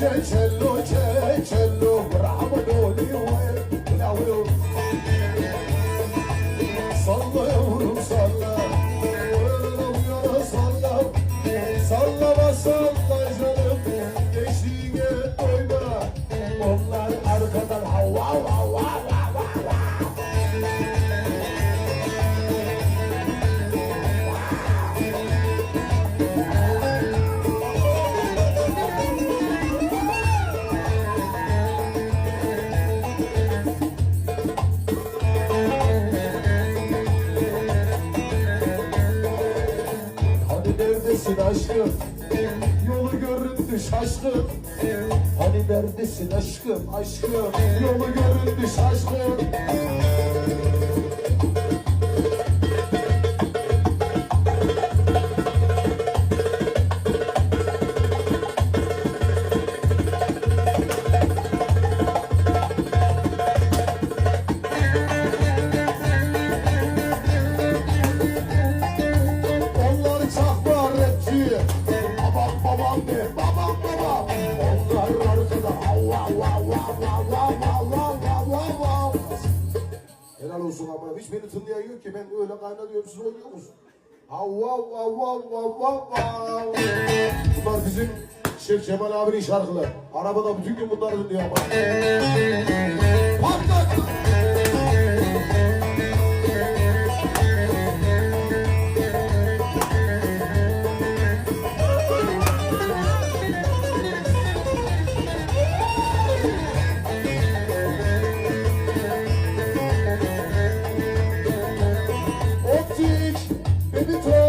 Chello, chello, chello, chello, chello, chello, eh, chello, chello, chello, chello, chello, chello, chello, chello, neredesin aşkım? Yolu göründü şaşkın. Hani neredesin aşkım, aşkım? Yolu göründü şaşkın. kaldı babam babam Onlar varsa da Allah Allah Allah Allah Allah Allah Allah Helal olsun ama hiç beni tınlayan yok ki ben öyle kaynatıyorum siz oynuyor musun? Allah Allah Allah Allah Bunlar bizim Şeyh Cemal abinin şarkıları. Arabada bütün gün bunları dinliyor ama. Patlat! the